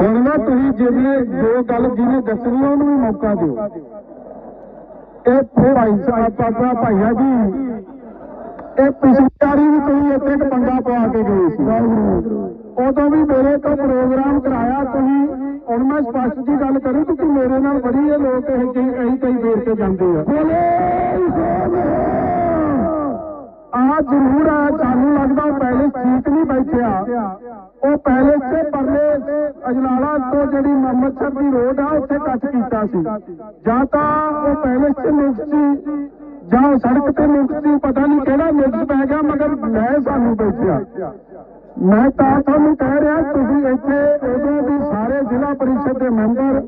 ਹੁਣ ਨਾ ਤੁਸੀਂ ਜਿਹਨੇ ਜੋ ਗੱਲ ਜਿਹਨੇ ਦੱਸਣੀ ਉਹਨੂੰ ਵੀ ਮੌਕਾ ਦਿਓ। ਇਹ ਭਾਈ ਸਾਹਿਬ ਆਪਣਾ ਭਾਈਆ ਜੀ, ਇਹ ਪਿਛਲੀ ਵਾਰੀ ਵੀ ਤੁਸੀਂ ਇੱਥੇ ਇੱਕ ਪੰਗਾ ਪਵਾ ਕੇ ਗਏ ਸੀ। ਉਦੋਂ ਵੀ ਮੇਰੇ ਤੋਂ ਪ੍ਰੋਗਰਾਮ ਕਰਾਇਆ ਤੁਸੀਂ। ਹੁਣ ਮੈਂ ਸਪਸ਼ਟ ਜੀ ਗੱਲ ਕਰੀ ਕਿਉਂਕਿ ਮੇਰੇ ਨਾਲ ਬੜੀ ਇਹ ਲੋਕ ਇਹ ਜਿਹੀ ਕਈ ਕਈ ਵੇਰ ਕੇ ਜਾਂਦੇ ਆ। ਆ ਜ਼ਰੂਰ ਆ, ਸਾਨੂੰ ਲੱਗਦਾ ਉਹ ਠੀਕ ਨਹੀਂ ਬੈਠਿਆ। ਉਹ ਪੈਲੇਸ ਤੇ ਪਰਲੇ ਅਜਨਾਲਾ ਤੋਂ ਜਿਹੜੀ ਮੁਹੰਮਦ ਦੀ ਰੋਡ ਆ, ਉੱਥੇ ਕੱਟ ਕੀਤਾ ਸੀ। ਜਾਂ ਤਾਂ ਉਹ ਪੈਲੇਸ ਤੇ ਨੁਕਸ ਜਾਂ ਉਹ ਸੜਕ ਤੇ ਨੁਕਸ ਪਤਾ ਨਹੀਂ ਕਿਹੜਾ ਨੁਕਸ ਪੈ ਗਿਆ, ਮਗਰ ਲੈ ਸਾਨੂੰ ਬੈਠਿਆ ਮੈਂ ਤਾਂ ਤੁਹਾਨੂੰ ਕਹਿ ਰਿਹਾ, ਤੁਸੀਂ ਇੱਥੇ ਉਦੋਂ ਵੀ ਸਾਰੇ ਜ਼ਿਲ੍ਹਾ ਪਰਿਸ਼ਦ ਦੇ ਮੈਂਬਰ,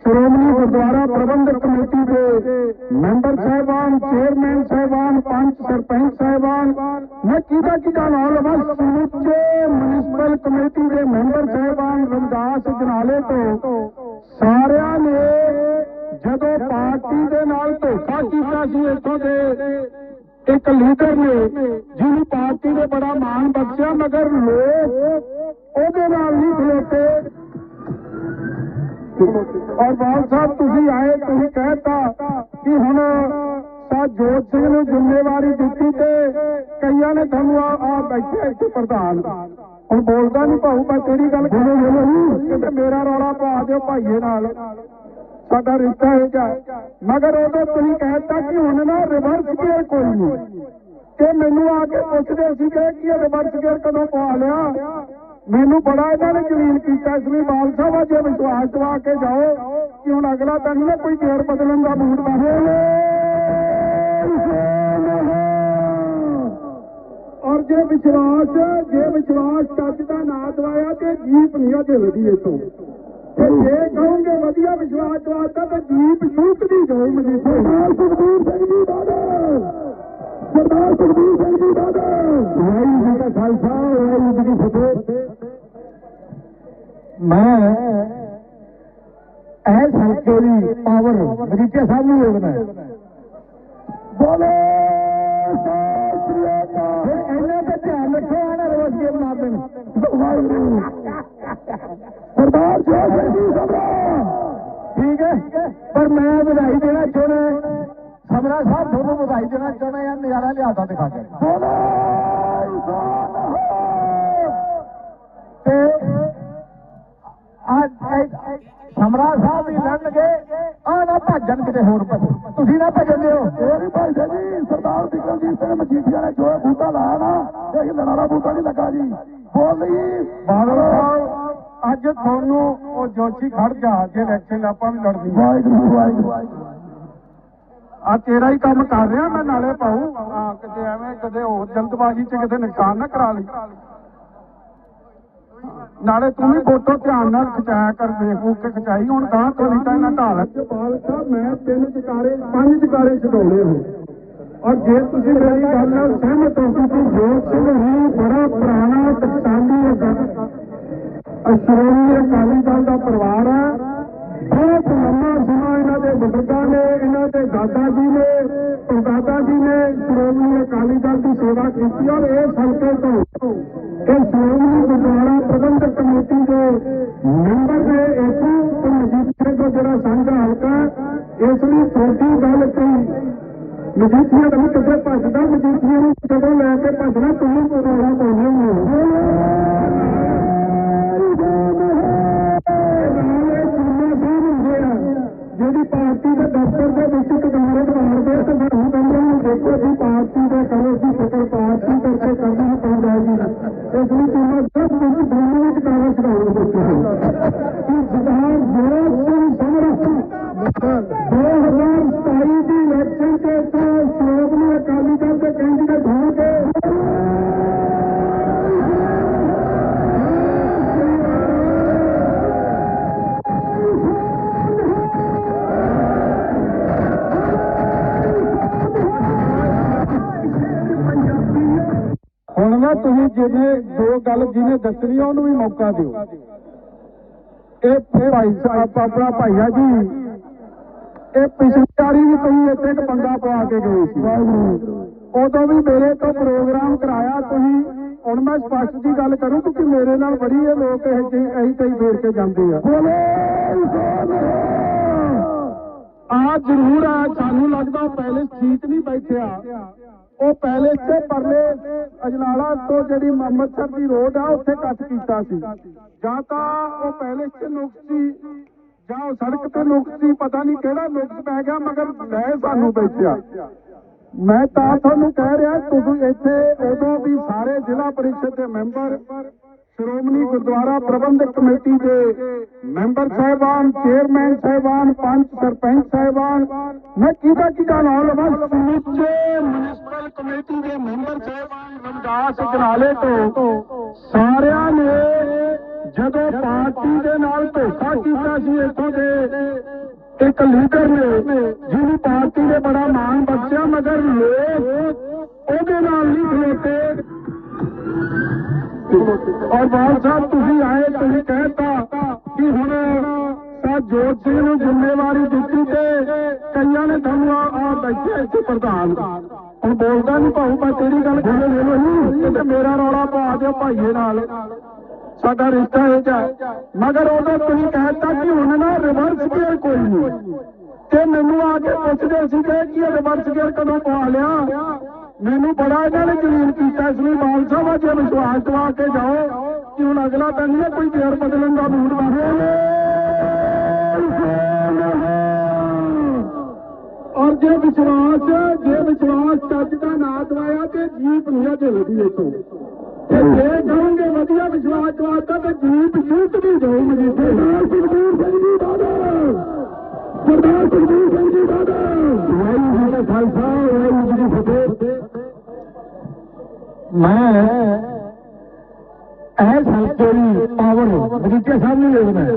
ਸ਼੍ਰੋਮਣੀ ਗੁਰਦੁਆਰਾ ਪ੍ਰਬੰਧਕ ਕਮੇਟੀ ਦੇ ਮੈਂਬਰ ਸਾਹਿਬਾਨ ਚੇਅਰਮੈਨ ਸਾਹਿਬਾਨ, ਪੰਚ ਸਰਪੰਚ ਸਾਹਿਬਾਨ ਮੈਂ ਕਿਹਦਾ ਕਿਹਦਾ ਨਾਮ ਲਵਾਂ ਸਮੁੱਚੇ ਮਿਊਨਿਸਪਲ ਕਮੇਟੀ ਦੇ ਮੈਂਬਰ ਸਾਹਿਬਾਨ ਰਮਦਾਸ ਜਨਾਲੇ ਤੋਂ ਸਾਰਿਆਂ ਨੇ ਜਦੋਂ ਪਾਰਟੀ ਦੇ ਨਾਲ ਧੋਖਾ ਕੀਤਾ ਸੀ ਇੱਥੋਂ ਦੇ, ਇੱਕ ਲੀਡਰ ਨੇ ਜਿਹਨੂੰ ਪਾਰਟੀ ਨੇ ਬੜਾ ਮਾਣ ਬਖਸ਼ਿਆ, ਮਗਰ ਲੋਕ ਉਹਦੇ ਨਾਲ ਨਹੀਂ ਖਲੋਤੇ। ਔਰ ਬਾਲ ਸਾਹਿਬ, ਤੁਸੀਂ ਆਏ, ਤੁਸੀਂ ਕਹਿਤਾ ਕਿ ਹੁਣ ਸਾ ਜੋਤ ਸਿੰਘ ਨੂੰ ਜ਼ਿੰਮੇਵਾਰੀ ਦਿੱਤੀ ਤੇ ਕਈਆਂ ਨੇ ਤੁਹਾਨੂੰ ਆ ਬੈਠੇ ਇੱਥੇ ਪ੍ਰਧਾਨ। ਹੁਣ ਬੋਲਦਾ ਨਹੀਂ ਭਾਊ ਮੈਂ ਤੇਰੀ ਗੱਲ ਕਿਤੇ ਮੇਰਾ ਰੌਲਾ ਪਾ ਦਿਓ ਭਾਈਏ ਨਾਲ। ਸਾਡਾ ਰਿਸ਼ਤਾ ਹੈਗਾ ਮਗਰ ਉਦੋਂ ਤੁਸੀਂ ਕਹਿਤਾ ਕਿ ਹੁਣ ਨਾ ਰਿਵਰਸ ਗੇਅਰ ਕੋਈ ਨਹੀਂ ਤੇ ਮੈਨੂੰ ਆ ਕੇ ਪੁੱਛਦੇ ਸੀਗੇ ਕਿ ਇਹ ਰਿਵਰਸ ਗੇਅਰ ਕਦੋਂ ਪਵਾ ਲਿਆ? ਮੈਨੂੰ ਬੜਾ ਇਹਨਾਂ ਨੇ ਜਲੀਲ ਕੀਤਾ ਇਸ ਲਈ ਬਾਲ ਸਾਹਿਬ ਅੱਜ ਵਿਸ਼ਵਾਸ ਦਵਾ ਕੇ ਜਾਓ ਕਿ ਹੁਣ ਅਗਲਾ ਤਾਂ ਨਹੀਂ ਨਾ ਕੋਈ ਗੇਅਰ ਬਦਲਣ ਦਾ ਮੂਡ ਬਣੇ ਔਰ ਜੇ ਵਿਸ਼ਵਾਸ ਜੇ ਵਿਸ਼ਵਾਸ ਚੱਜ ਦਾ ਨਾ ਦਵਾਇਆ ਤੇ ਜੀਪ ਨਹੀਂ ਲੱਗੀ ਇਥੋਂ। ਤੇ ਜੇ ਕਹੋਗੇ ਵਧੀਆ ਵਿਸ਼ਵਾਸ ਦਵਾਤਾ ਤਾਂ ਜੀਪ ਸ਼ੂਕਦੀ ਜਾਓ ਮਜੀਠੇ ਸਰਦਾਰ ਸੁਖਬੀਰ ਸਿੰਘ ਜੀ ਦਾਦਾ ਸਰਦਾਰ ਸੁਖਬੀਰ ਸਿੰਘ ਜੀ ਦਾਦਾ ਵਾਹਿਗੁਰੂ ਜੀ ਦਾ ਖਾਲਸਾ ਵਾਹਿਗੁਰੂ ਜੀ ਕੀ ਫਤਿਹ। ਮੈਂ ਇਹ ਹਲਕੇ ਦੀ ਪਾਵਰ ਮਜੀਠੇ ਸਾਹਿਬ ਨੂੰ ਹੈ ਬੋਲੇ ਫਿਰ ਰੋਜ਼ ਕੇ ਮਾਰ ਦੇਣ ਵਾਹਿਗੁਰੂ ਸਰਦਾਰ ਜੋਰ ਸਿੰਘ ਜੀ ਸਮਰਾ ਠੀਕ ਹੈ ਪਰ ਮੈਂ ਵਧਾਈ ਦੇਣਾ ਚਾਹੁੰਦਾ ਸਮਰਾ ਸਾਹਿਬ ਤੁਹਾਨੂੰ ਸਮਰਾ ਸਾਹਿਬ ਵੀ ਲੜਨਗੇ ਆ ਨਾ ਭੱਜਣ ਕਿਤੇ ਹੋਰ ਪਾਸੇ ਤੁਸੀਂ ਨਾ ਭੱਜਣ ਦਿਓ। ਨਹੀਂ ਭਾਈ ਜੀ ਸਰਦਾਰ ਬਿਕਰਮਜੀਤ ਸਿੰਘ ਮਜੀਠੀਆ ਨੇ ਜੋ ਬੂਟਾ ਲਾਇਆ ਨਾ ਇਹ ਵਾਲਾ ਬੂਟਾ ਨਹੀਂ ਲੱਗਾ ਜੀ। ਬੋਲ ਬਾਦਲ ਸਾਹਿਬ ਅੱਜ ਤੁਹਾਨੂੰ ਉਹ ਜੋਸ਼ੀ ਖੜ ਜਾ ਜੇ ਇਲੈਕਸ਼ਨ ਆਪਾਂ ਵੀ ਲੜਨੀ ਆ। ਵਾਹਿਗੁਰੂ ਵਾਹਿਗੁਰੂ। ਆ ਤੇਰਾ ਹੀ ਕੰਮ ਕਰ ਰਿਹਾ ਮੈਂ ਨਾਲੇ ਪਾਉ। ਕਿਤੇ ਐਵੇਂ ਕਦੇ ਹੋਰ ਜਲਦਬਾਜ਼ੀ 'ਚ ਕਿਤੇ ਨੁਕਸਾਨ ਨਾ ਕਰਾ ਲਈ। ਨਾਲੇ ਤੂੰ ਵੀ ਫੋਟੋ ਧਿਆਨ ਨਾਲ ਖਿਚਾਇਆ ਕਰ ਫੇਸਬੁੱਕ ਤੇ ਖਿਚਾਈ। ਹੁਣ ਤਾਂ ਤੋਂ ਨਹੀਂ ਤਾਂ ਇਹਨਾਂ ਢਾਲ ਬਾਲ ਸਾਹਿਬ, ਮੈਂ ਤਿੰਨ ਚਕਾਰੇ ਪੰਜ ਚਕਾਰੇ ਛਡਾਉਣੇ ਹੋ। ਔਰ ਜੇ ਤੁਸੀਂ ਮੇਰੀ ਗੱਲ ਨਾਲ ਸਹਿਮਤ ਹੋ ਕਿ ਜੋਤ ਸਿੰਘ ਹੀ ਬੜਾ ਪੁਰਾਣਾ ਟਕਸਾਲੀ ਹੈ ਸ਼੍ਰੋਮਣੀ ਅਕਾਲੀ ਦਲ ਦਾ ਪਰਿਵਾਰ ਹੈ। ਬਹੁਤ ਲੰਮਾ ਸਮਾਂ ਇਹਨਾਂ ਦੇ ਬਜ਼ੁਰਗਾਂ ਨੇ, ਇਹਨਾਂ ਦੇ ਦਾਦਾ ਜੀ ਨੇ ਪੜਦਾਦਾ ਜੀ ਨੇ ਸ਼੍ਰੋਮਣੀ ਅਕਾਲੀ ਦਲ ਦੀ ਸੇਵਾ ਕੀਤੀ। ਔਰ ਇਸ ਹਲਕੇ ਤੋਂ ਇਹ ਸ਼੍ਰੋਮਣੀ ਗੁਰਦੁਆਰਾ ਪ੍ਰਬੰਧਕ ਕਮੇਟੀ ਦੇ ਮੈਂਬਰ ਨੇ ਇਥੋਂ ਤੇ ਮਜੀਠੀਆ ਤੋਂ ਜਿਹੜਾ ਸਾਂਝਾ ਹਲਕਾ, ਇਸ ਲਈ ਤੁਹਾਡੀ ਗੱਲ ਤੇ ਮਜੀਠੀਆ ਦਾ ਵੀ ਕਿਤੇ ਭੱਜਦਾ, ਮਜੀਠੀਆ ਨੂੰ ਜਦੋਂ ਲੈ ਕੇ ਭੱਜਣਾ ਛਡਾਉਣ ਕੋਸ਼ਿਸ਼ ਕਿ ਸਰਦਾਰ ਜੋਤ ਸਿੰਘ ਸਮਰਥ 2027 ਦੀ ਇਲੈਕਸ਼ਨ ਤੇ ਇੱਥੇ ਸ਼੍ਰੋਮਣੀ ਅਕਾਲੀ ਦਲ ਦੇ ਕੈਂਡੀਡੇਟ ਹੋਣਗੇ ਹੁਣ ਨਾ ਤੁਸੀਂ ਜਿਹਨੇ ਦੋ ਗੱਲ ਜਿਹਨੇ ਦੱਸਣੀ ਆ, ਉਹਨੂੰ ਵੀ ਮੌਕਾ ਦਿਓ। ਆਪਣਾ ਭਾਈਆ ਜੀ। ਇਹ ਪਿਛਲੀ ਵਾਰੀ ਵੀ ਤੁਸੀਂ ਇੱਥੇ ਇੱਕ ਪੰਗਾ ਪਵਾ ਕੇ ਗਏ ਸੀ। ਉਦੋਂ ਵੀ ਮੇਰੇ ਤੋਂ ਪ੍ਰੋਗਰਾਮ ਕਰਾਇਆ ਤੁਸੀਂ। ਹੁਣ ਮੈਂ ਸਪਸ਼ਟ ਜੀ ਗੱਲ ਕਰੂੰ ਕਿਉਂਕਿ ਮੇਰੇ ਨਾਲ ਬੜੀ ਇਹ ਲੋਕ ਇਹ ਇਹੀ ਕਈ ਫੇਰ ਕੇ ਜਾਂਦੇ ਆ। ਆ ਜ਼ਰੂਰ ਆ ਸਾਨੂੰ ਲੱਗਦਾ ਪੈਲੇਸ ਠੀਕ ਨਹੀਂ ਬੈਠਿਆ। ਉਹ ਪੈਲੇਸ ਤੇ ਪਰਲੇ ਅਜਨਾਲਾ ਤੋਂ ਜਿਹੜੀ ਮੁਹੰਮਦਸਰ ਦੀ ਰੋਡ ਆ ਉੱਥੇ ਕੱਟ ਕੀਤਾ ਸੀ। ਜਾਂ ਤਾਂ ਉਹ ਪੈਲੇਸ ਤੇ ਨੁਕਸ ਜਾਂ ਸੜਕ ਤੇ ਨੁਕਸ ਸੀ, ਪਤਾ ਨਹੀਂ ਕਿਹੜਾ ਨੁਕਸ ਪੈ ਗਿਆ ਮਗਰ ਲੈ ਸਾਨੂੰ ਬੈਠਿਆ ਮੈਂ ਤਾਂ ਤੁਹਾਨੂੰ ਕਹਿ ਰਿਹਾ, ਤੁਸੀਂ ਇੱਥੇ ਉਦੋਂ ਵੀ ਸਾਰੇ ਜ਼ਿਲ੍ਹਾ ਪਰਿਸ਼ਦ ਦੇ ਮੈਂਬਰ, ਸ਼੍ਰੋਮਣੀ ਗੁਰਦੁਆਰਾ ਪ੍ਰਬੰਧਕ ਕਮੇਟੀ ਦੇ ਮੈਂਬਰ ਸਾਹਿਬਾਨ, ਚੇਅਰਮੈਨ ਸਾਹਿਬਾਨ, ਪੰਚ ਸਰਪੰਚ ਸਾਹਿਬਾਨ, ਮੈਂ ਕਿਹਦਾ ਕਿਹਦਾ ਨਾਮ ਲਵਾਂ ਸਮੁੱਚੇ ਮਿਊਨਿਸਪਲ ਕਮੇਟੀ ਦੇ ਮੈਂਬਰ ਸਾਹਿਬਾਨ ਰਮਦਾਸ ਜਨਾਲੇ ਤੋਂ ਸਾਰਿਆਂ ਨੇ ਜਦੋਂ ਪਾਰਟੀ ਦੇ ਨਾਲ ਧੋਖਾ ਕੀਤਾ ਸੀ ਇੱਥੋਂ ਦੇ ਇੱਕ ਲੀਡਰ ਨੇ ਜਿਹਨੂੰ ਪਾਰਟੀ ਨੇ ਬੜਾ ਮਾਣ ਬਖਸ਼ਿਆ ਮਗਰ ਲੋਕ ਉਹਦੇ ਨਾਲ ਨਹੀਂ ਖਲੋਤੇ। ਔਰ ਬਾਲ ਸਾਹਿਬ ਤੁਸੀਂ ਆਏ ਤੁਸੀਂ ਕਹਿਤਾ ਕਿ ਹੁਣ ਸਾ ਜੋਤ ਸਿੰਘ ਨੂੰ ਜ਼ਿੰਮੇਵਾਰੀ ਦਿੱਤੀ ਤੇ ਕਈਆਂ ਨੇ ਤੁਹਾਨੂੰ ਆ ਬੈਠੇ ਇੱਥੇ ਪ੍ਰਧਾਨ। ਹੁਣ ਬੋਲਦਾ ਨਹੀਂ ਭਾਊ ਮੈਂ ਤੇਰੀ ਗੱਲ ਬੋਲੇ ਲੈ ਲੋ ਤੇ ਮੇਰਾ ਰੌਲਾ ਪਾ ਦਿਓ ਭਾਈਏ ਨਾਲ। ਸਾਡਾ ਰਿਸ਼ਤਾ ਇਹ ਜਾ ਮਗਰ ਉਹਦਾ ਤੁਸੀਂ ਕਹਿਤਾ ਕਿ ਹੁਣ ਨਾ ਰਿਵਰਸ ਗੇਅਰ ਕੋਈ ਨਹੀਂ। ਤੇ ਮੈਨੂੰ ਆ ਕੇ ਪੁੱਛਦੇ ਸੀ ਕਿ ਇਹ ਰਿਵਰਸ ਗੇਅਰ ਕਦੋਂ ਪਵਾ ਲਿਆ? ਮੈਨੂੰ ਬੜਾ ਇਹਨਾਂ ਨੇ ਜਲੀਲ ਕੀਤਾ ਇਸ ਲਈ ਬਾਲ ਸਾਹਿਬ, ਅੱਜ ਵਿਸ਼ਵਾਸ ਦਵਾ ਕੇ ਜਾਓ ਕਿ ਹੁਣ ਅਗਲਾ ਤਾਂ ਨਹੀਂ ਕੋਈ ਗੇਅਰ ਬਦਲਣ ਦਾ ਮੂਡ ਔਰ ਜੇ ਵਿਸ਼ਵਾਸ ਜੇ ਵਿਸ਼ਵਾਸ ਚੱਜ ਦਾ ਨਾ ਦਵਾਇਆ ਤੇ ਜੀਪ ਨਹੀਂ ਝੱਲਦੀ ਇੱਥੋਂ ਤੇ ਜੇ وڏي وشواس واهگرو واهري آوڙي سامهون لکندا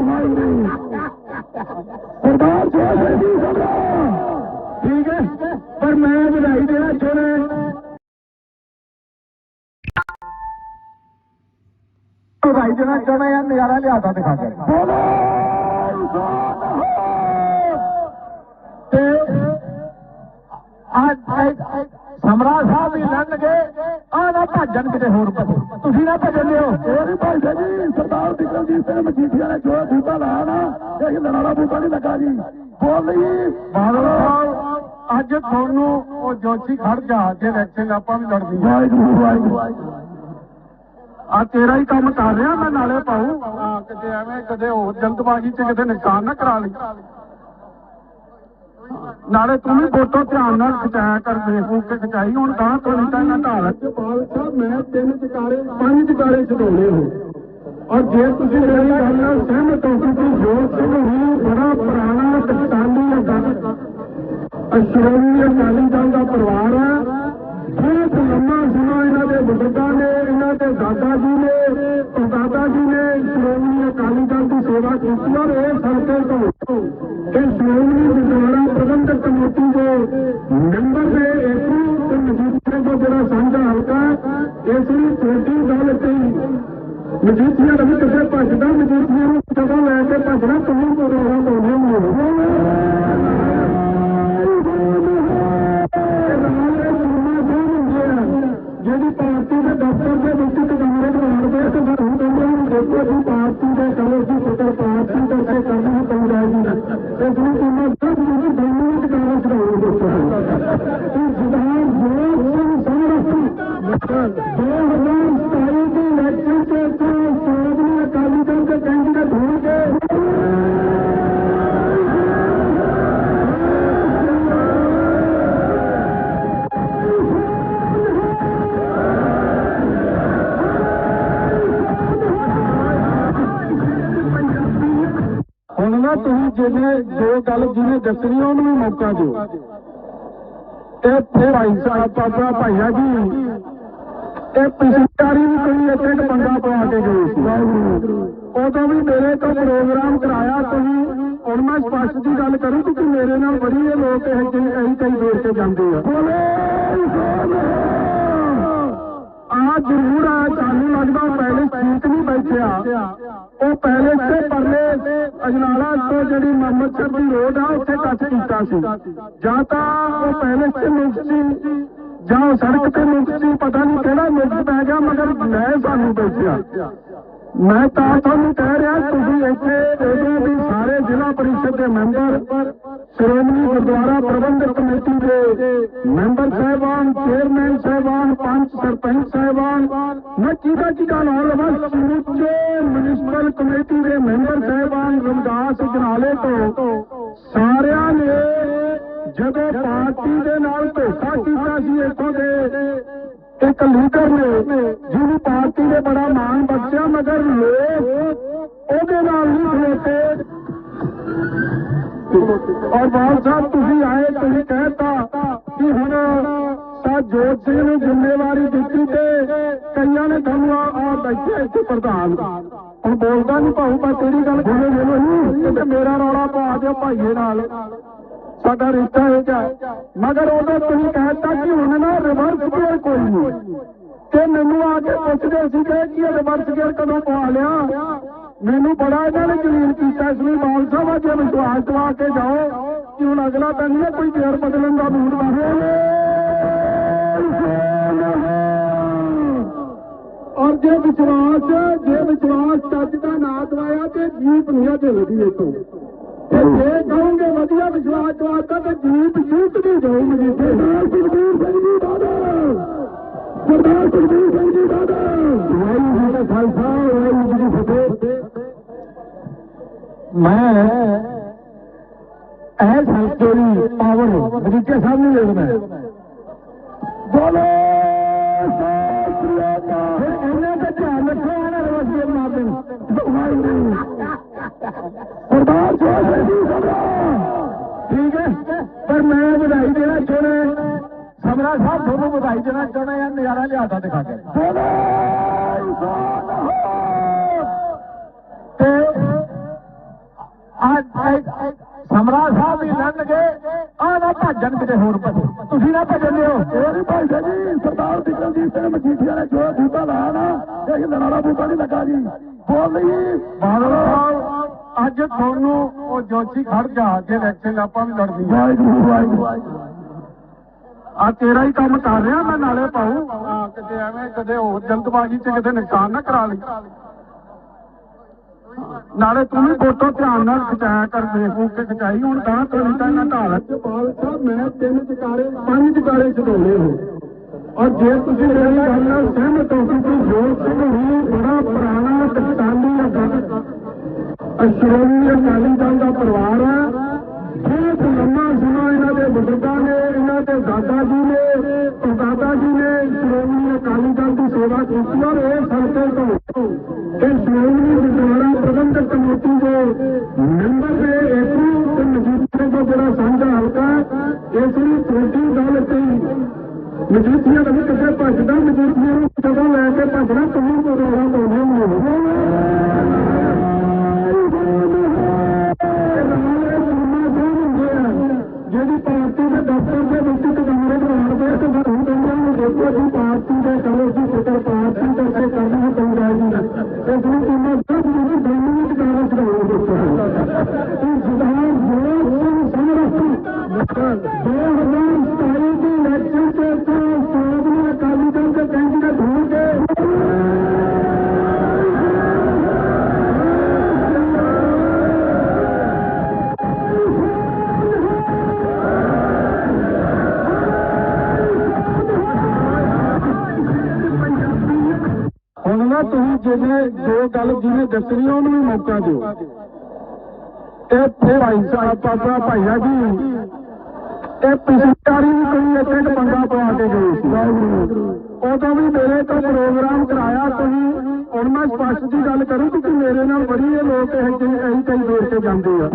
رکيو ਸਰਦਾਰ ਜੋਰ ਜੀ ਠੀਕ ਹੈ, ਪਰ ਮੈਂ ਵਧਾਈ ਦੇਣਾ ਚਾਹੁੰਦਾ ਵਧਾਈ ਦੇਣਾ ਚਾਹੁੰਦਾ ਯਾਰ ਨਜ਼ਾਰਾ ਲਿਆਦਾ ਦਿਖਾ ਕੇ। ਤੇ ਅੱਜ ਸਮਰਾ ਸਾਹਿਬ ਵੀ ਲੰਘਗੇ ਆ ਨਾ ਭੱਜਣ ਕਿਤੇ ਹੋਰ ਪਾਸੇ ਤੁਸੀਂ ਨਾ ਭੱਜਣ ਦਿਓ। ਮੇਰੀ ਭਾਈ ਜੀ। ਸਰਦਾਰ ਬਿਕਰਮਜੀਤ ਸਿੰਘ ਮਜੀਠੀਆ ਨੇ ਜੋ ਬੂਟਾ ਲਾਇਆ ਨਾ। ਇਹ ਵਾਲਾ ਬੂਟਾ ਨਹੀਂ ਲੱਗਾ ਜੀ। ਬੋਲ ਲਈ ਬਾਦਲ ਸਾਹਿਬ ਅੱਜ ਤੁਹਾਨੂੰ ਉਹ ਜੋਸ਼ੀ ਖੜ ਜਾ ਜੇ ਇਲੈਕਸ਼ਨ ਆਪਾਂ ਵੀ ਵਾਹਿਗੁਰੂ ਵਾਹਿਗੁਰੂ। ਆ ਤੇਰਾ ਹੀ ਕੰਮ ਕਰ ਰਿਹਾ ਮੈਂ ਨਾਲੇ ਪਾਉ। ਕਿਤੇ ਐਵੇਂ ਕਦੇ ਹੋਰ ਜਲਦਬਾਜ਼ੀ 'ਚ ਕਿਤੇ ਨੁਕਸਾਨ ਨਾ ਕਰਾ ਲਈ। ਨਾਲੇ ਤੂੰ ਵੀ ਫੋਟੋ ਧਿਆਨ ਨਾਲ ਖਿਚਾਇਆ ਕਰ ਫੇਸਬੁੱਕ ਤੇ ਖਿਚਾਈ। ਹੁਣ ਤਾਂ ਤੋਂ ਤਾਂ ਨਾ ਢਾਲ ਬਾਲ ਮੈਂ ਤਿੰਨ ਚਕਾਰੇ, ਪੰਜ ਚਕਾਰੇ ਚੜਾਉਣੇ ਹੋ। ਔਰ ਜੇ ਤੁਸੀਂ ਮੇਰੀ ਗੱਲ ਨਾਲ ਸਹਿਮਤ ਹੋ ਕਿ ਜੋਤ ਸਿੰਘ ਹੀ, ਬੜਾ ਪੁਰਾਣਾ ਕਿਸਾਨੀ ਅਕਾਲੀ ਸ਼੍ਰੋਮਣੀ ਅਕਾਲੀ ਦਲ ਦਾ ਪਰਿਵਾਰ ਹੈ। ਬਹੁਤ ਲੰਮਾ ਸਮਾਂ ਇਹਨਾਂ ਦੇ ਬਜ਼ੁਰਗਾਂ ਨੇ, ਇਹਨਾਂ ਦੇ ਦਾਦਾ ਜੀ ਨੇ ਦਾਦਾ ਜੀ ਨੇ ਸ਼੍ਰੋਮਣੀ ਅਕਾਲੀ ਦਲ ਦੀ ਸੇਵਾ ਕੀਤੀ ਔਰ ਇਹ ਹਲਕੇ ਤੋਂ ਇਹ ਸ਼੍ਰੋਮਣੀ ਗੁਰਦੁਆਰਾ ਪ੍ਰਬੰਧਕ ਕਮੇਟੀ ਦੇ ਮੈਂਬਰ ਦੇ ਏਕੂ ਤੇ ਮਜੀਠੇ ਦਾ ਜਿਹੜਾ ਸਾਂਝਾ ਹਲਕਾ, ਇਸ ਲਈ ਛੋਟੀ ਗੱਲ ਤੇ ਮਜੀਠੀਆ ਦਾ ਵੀ ਕਿਤੇ ਭੱਜਦਾ ਮਜੀਠੀਆ ਨੂੰ ਜਦੋਂ ਲੈ ਕੇ ਭੱਜਣਾ ਤੁਸੀਂ ਪ੍ਰੋਗਰਾਮ ਪਾਉਂਦੇ ਜਿਹੜੀ ਪਾਰਟੀ ਦੇ ਦਫ਼ਤਰ ਦੇ ਵਿੱਚ ਟਿਕਾਣੇ ਬਣਾਉਣਗੇ ਤੇ ਫਿਰ ਹੁਣ ਕਹਿੰਦੇ ਦੇਖੋ ਜੀ ਹੁਣ ਤੁਸੀਂ ਜਿਹਨੇ ਜੋ ਗੱਲ ਜਿਹਨੇ ਦੱਸਣੀ ਉਹਨੂੰ ਮੌਕਾ ਦਿਓ। ਇਹ ਫਿਰ ਭਾਈ ਸਾਹਿਬ ਪਾਪਾ ਭਾਈਆ ਜੀ, ਇਹ ਪਿਛਲੀ ਵੀ ਕੋਈ ਇੱਥੇ ਇੱਕ ਬੰਦਾ ਪਵਾ ਕੇ ਗਏ ਸੀ। ਉਦੋਂ ਵੀ ਮੇਰੇ ਤੋਂ ਪ੍ਰੋਗਰਾਮ ਕਰਾਇਆ ਤੁਸੀਂ। ਹੁਣ ਮੈਂ ਸਪਸ਼ਟ ਦੀ ਗੱਲ ਕਰੂੰ ਕਿਉਂਕਿ ਮੇਰੇ ਨਾਲ ਬੜੀ ਇਹ ਲੋਕ ਇਹ ਜਿਹੇ ਇਹੀ ਕਈ ਦੇਰ ਤੇ ਜਾਂਦੇ ਆ। ਆ ਜ਼ਰੂਰ ਆ, ਸਾਨੂੰ ਲੱਗਦਾ ਪਹਿਲੇ ਠੀਕ ਨਹੀਂ ਬੈਠਿਆ। ਉਹ ਪਹਿਲੇ ਤੇ ਪਰਲੇ ਅਜਨਾਲਾ ਤੋਂ ਜਿਹੜੀ ਮੁਹੰਮਦ ਸਰ ਦੀ ਰੋਡ ਆ, ਉੱਥੇ ਕੱਟ ਕੀਤਾ ਸੀ। ਜਾਂ ਤਾਂ ਉਹ ਪਹਿਲੇ ਤੇ ਮੁਕਤ ਸੀ, ਜਾਂ ਉਹ ਸੜਕ ਤੇ ਮੁਕਤ ਸੀ, ਪਤਾ ਨਹੀਂ ਕਿਹੜਾ ਮੁਕਤ ਪੈ ਗਿਆ, ਮਗਰ ਮੈਂ ਸਾਨੂੰ ਬੈਠਿਆ ਮੈਂ ਤਾਂ ਤੁਹਾਨੂੰ ਕਹਿ ਰਿਹਾ, ਤੁਸੀਂ ਇੱਥੇ ਉਦੋਂ ਵੀ ਸਾਰੇ ਜ਼ਿਲ੍ਹਾ ਪਰਿਸ਼ਦ ਦੇ ਮੈਂਬਰ, ਸ਼੍ਰੋਮਣੀ ਗੁਰਦੁਆਰਾ ਪ੍ਰਬੰਧਕ ਕਮੇਟੀ ਦੇ ਮੈਂਬਰ ਸਾਹਿਬਾਨ, ਚੇਅਰਮੈਨ ਸਾਹਿਬਾਨ, ਪੰਚ ਸਰਪੰਚ ਸਾਹਿਬਾਨ, ਮੈਂ ਕਿਹਦਾ ਕਿਹਦਾ ਨਾਮ ਲਵਾਂ ਸਮੁੱਚੇ ਮਿਊਨਿਸਪਲ ਕਮੇਟੀ ਦੇ ਮੈਂਬਰ ਸਾਹਿਬਾਨ ਰਮਦਾਸ ਜਨਾਲੇ ਤੋਂ ਸਾਰਿਆਂ ਨੇ ਜਦੋਂ ਪਾਰਟੀ ਦੇ ਨਾਲ ਧੋਖਾ ਕੀਤਾ ਸੀ ਇੱਥੋਂ ਦੇ ਇੱਕ ਲੀਡਰ ਨੇ ਜਿਹਨੂੰ ਪਾਰਟੀ ਨੇ ਬੜਾ ਮਾਣ ਬਖਸ਼ਿਆ ਮਗਰ ਲੋਕ ਉਹਦੇ ਨਾਲ ਨਹੀਂ ਖਲੋਤੇ ਔਰ ਬਾਲ ਸਾਹਿਬ ਤੁਸੀਂ ਆਏ ਤੁਸੀਂ ਕਹਿਤਾ ਕਿ ਹੁਣ ਸਾ ਜੋਤ ਸਿੰਘ ਨੂੰ ਜ਼ਿੰਮੇਵਾਰੀ ਦਿੱਤੀ ਤੇ ਕਈਆਂ ਨੇ ਤੁਹਾਨੂੰ ਆ ਬੈਠੇ ਇੱਥੇ ਪ੍ਰਧਾਨ। ਹੁਣ ਬੋਲਦਾ ਨਹੀਂ ਭਾਊ ਮੈਂ ਤੇਰੀ ਗੱਲ ਨਹੀਂ ਤੇ ਮੇਰਾ ਰੌਲਾ ਪਾ ਦਿਓ ਭਾਈਏ ਨਾਲ। ਸਾਡਾ ਰਿਸ਼ਤਾ ਇਹ ਜਾ ਮਗਰ ਉਹਦਾ ਤੁਸੀਂ ਕਹਿਤਾ ਕਿ ਹੁਣ ਨਾ ਰਿਵਰਸ ਗੇਅਰ ਕੋਈ ਨਹੀਂ। ਤੇ ਮੈਨੂੰ ਆ ਕੇ ਪੁੱਛਦੇ ਸੀਗੇ ਕਿ ਇਹ ਰਿਵਰਸ ਗੇਅਰ ਕਦੋਂ ਪਵਾ ਲਿਆ? ਮੈਨੂੰ ਬੜਾ ਇਹਨਾਂ ਨੇ ਜਲੀਲ ਕੀਤਾ ਇਸ ਲਈ ਬਾਲ ਸਾਹਿਬ, ਅੱਜ ਵਿਸ਼ਵਾਸ ਦਵਾ ਕੇ ਜਾਓ ਕਿ ਹੁਣ ਅਗਲਾ ਤਾਂ ਨਹੀਂ ਹੈ ਕੋਈ ਗੇਅਰ ਬਦਲਣ ਦਾ ਮੂਡ ਔਰ ਜੇ ਵਿਸ਼ਵਾਸ ਜੇ ਵਿਸ਼ਵਾਸ ਚੱਜ ਦਾ ਨਾ ਦਵਾਇਆ ਤੇ ਜੀਪ ਨਹੀਂ ਢਿੱਲਦੀ ਇਥੋਂ ਤੇ ਜੇ ਕਹੋਗੇ ਵਧੀਆ ਵਿਸ਼ਵਾਸ ਦਵਾਤਾ ਤੇ ਜੀਪ ਜੂਤ ਨਹੀਂ ਜਾਊ ਮਜੀਠੇ ਸਰਦਾਰ ਸੁਖਬੀਰ ਸਿੰਘ ਜੀ ਦਾਦਾ ਸਰਦਾਰ ਸੁਖਬੀਰ ਸਿੰਘ ਜੀ ਦਾਦਾ ਵਾਹਿਗੁਰੂ ਜੀ ਦਾ ਖਾਲਸਾ ਵਾਹਿਗੁਰੂ ਜੀ ਦੀ ਫਤਿਹ ਮੈਂ ਇਹ ਹਲਕੇ ਦੀ ਪਾਵਰ ਮਜੀਠੇ ਸਾਹਿਬ ਨੂੰ ਦੇਖਦਾ ਬੋਲੇ ਸਤਿ ਸ੍ਰੀ ਅਕਾਲ ਇਹਨਾਂ ਦਾ ਧਿਆਨ ਰੱਖੋ ਇਹਨਾਂ ਦੇ ਵਸਦੇ ਮਾਰ ਦੇਣ ਵਾਹਿਗੁਰੂ ਸਰਦਾਰ ਜਵਾਹਰ ਜੀ ਸਮਰਾ। ਠੀਕ ਹੈ? ਪਰ ਮੈਂ ਵਧਾਈ ਦੇਣਾ ਚਾਹੁੰਦਾ ਸਮਰਾ ਸਾਹਿਬ, ਤੁਹਾਨੂੰ ਵਧਾਈ ਦੇਣਾ ਚਾਹੁੰਦਾ ਯਾਰ ਨਜ਼ਾਰਾ ਲਿਆਦਾ ਦਿਖਾ ਕੇ। ਤੇ ਅੱਜ ਸਮਰਾ ਸਾਹਿਬ ਵੀ ਲੰਘਗੇ ਆ ਨਾ ਭੱਜਣ ਕਿਤੇ ਹੋਰ ਪਾਸੇ ਤੁਸੀਂ ਨਾ ਭੱਜਣ ਦਿਓ। ਉਹਦੀ ਭਾਈ ਸਾਹਿਬ ਜੀ, ਸਰਦਾਰ ਬਿਕਰਮਜੀਤ ਸਿੰਘ ਮਜੀਠੀਆ ਨੇ ਜੋ ਬੂਟਾ ਲਾਇਆ ਨਾ, ਇਹ ਲੜਾੜਾ ਬੂਟਾ ਨਹੀਂ ਲੱਗਾ ਜੀ। ਬੋਲ ਬਾਦਲ ਸਾਹਿਬ ਅੱਜ ਤੁਹਾਨੂੰ ਉਹ ਜੋਸ਼ੀ ਖੜ ਜਾ ਜੇ ਇਲੈਕਸ਼ਨ ਆਪਾਂ ਵੀ ਲੜਨੀ ਆ ਵਾਹਿਗੁਰੂ ਵਾਹਿਗੁਰੂ। ਆ ਤੇਰਾ ਹੀ ਕੰਮ ਕਰ ਰਿਹਾ ਮੈਂ ਨਾਲੇ ਪਾਉ। ਕਿਤੇ ਐਵੇਂ ਕਦੇ ਹੋਰ ਜਲਦਬਾਜ਼ੀ ਚ ਕਿਤੇ ਨੁਕਸਾਨ ਨਾ ਕਰਾ ਲਈ। ਨਾਲੇ ਤੂੰ ਵੀ ਫੋਟੋ ਧਿਆਨ ਨਾਲ ਖਿਚਾਇਆ ਕਰ ਫੇਸਬੁੱਕ ਤੇ ਖਿਚਾਈ। ਹੁਣ ਤਾਂ ਤੂੰ ਤਾਂ ਨਾ ਢਾਲ ਪਾਲ ਸਾਹਿਬ ਮੈਂ ਤਿੰਨ ਚਕਾਰੇ ਪੰਜ ਚਕਾਰੇ ਛਡਾਉਣੇ ਹੋ। ਔਰ ਜੇ ਤੁਸੀਂ ਮੇਰੀ ਗੱਲ ਨਾਲ ਸਹਿਮਤ ਹੋ ਕਿ ਜੋਤ ਸਿੰਘ ਹੀ ਬੜਾ ਪੁਰਾਣਾ ਸ਼੍ਰੋਮਣੀ ਅਕਾਲੀ ਦਲ ਦਾ ਪਰਿਵਾਰ ਹੈ। ਬਹੁਤ ਲੰਮਾ ਸਮਾਂ ਇਹਨਾਂ ਦੇ ਬਜ਼ੁਰਗਾਂ ਨੇ, ਇਹਨਾਂ ਦੇ ਦਾਦਾ ਜੀ ਨੇ ਦਾਦਾ ਜੀ ਨੇ ਸ਼੍ਰੋਮਣੀ ਅਕਾਲੀ ਦਲ ਦੀ ਸੇਵਾ ਕੀਤੀ ਔਰ ਇਹ ਸੰਤੇ ਤੋਂ ਇਹ ਸ਼੍ਰੋਮਣੀ ਗੁਰਦੁਆਰਾ ਪ੍ਰਬੰਧਕ ਕਮੇਟੀ ਦੇ ਮੈਂਬਰ ਦੇ ਏਕੂ ਤੇ ਮਜੀਠੇ ਦਾ ਜਿਹੜਾ ਸਾਂਝਾ ਹਲਕਾ ਇਸ ਲਈ ਛੋਟੀ ਗੱਲ ਤੇ ਮਜੀਠੀਆਂ ਦਾ ਵੀ ਕਿਤੇ ਭੱਜਦਾ, ਮਜੀਠੀਆ ਨੂੰ ਕਦੋਂ ਲੈ ਕੇ ਭੱਜਣਾ ਤੁਸੀਂ ਚੜਾਉਣਾ ਦਿੱਤਾ ਇਹ ਜਦਾਂ ਬਹੁਤ ਸਿੰਘ ਸਮਰੱਥ 2027 ਦੀ ਇਲੈਕਸ਼ਨ ਤੇ ਤੋਂ ਸ਼੍ਰੋਮਣੀ ਅਕਾਲੀ ਦਲ ਦੇ ਕੈਂਡੀਡੇਟ ਹੋਣਗੇ ਹੁਣ ਨਾ ਤੁਸੀਂ ਜਿਹੜੇ ਜੋ ਗੱਲ ਜਿਹਨੇ ਦੱਸਣੀ ਆ, ਉਹਨੂੰ ਵੀ ਮੌਕਾ ਦਿਓ। ਭਾਈ ਭਾਈਆ ਜੀ। ਇਹ ਪਿਛਲੀ ਵਾਰੀ ਵੀ ਕੋਈ ਇੱਥੇ ਇੱਕ ਪੰਗਾ ਪਵਾ ਕੇ ਗਏ ਸੀ। ਉਦੋਂ ਵੀ ਮੇਰੇ ਤੋਂ ਪ੍ਰੋਗਰਾਮ ਕਰਾਇਆ ਤੁਸੀਂ। ਹੁਣ ਮੈਂ ਸਪਸ਼ਟ ਦੀ ਗੱਲ ਕਰੂੰ ਕਿ ਮੇਰੇ ਨਾਲ ਬੜੀ ਇਹ ਲੋਕ ਇਹ ਜਿਹੇ ਕਈ ਦੇਰ ਤੇ ਜਾਂਦੇ ਆ।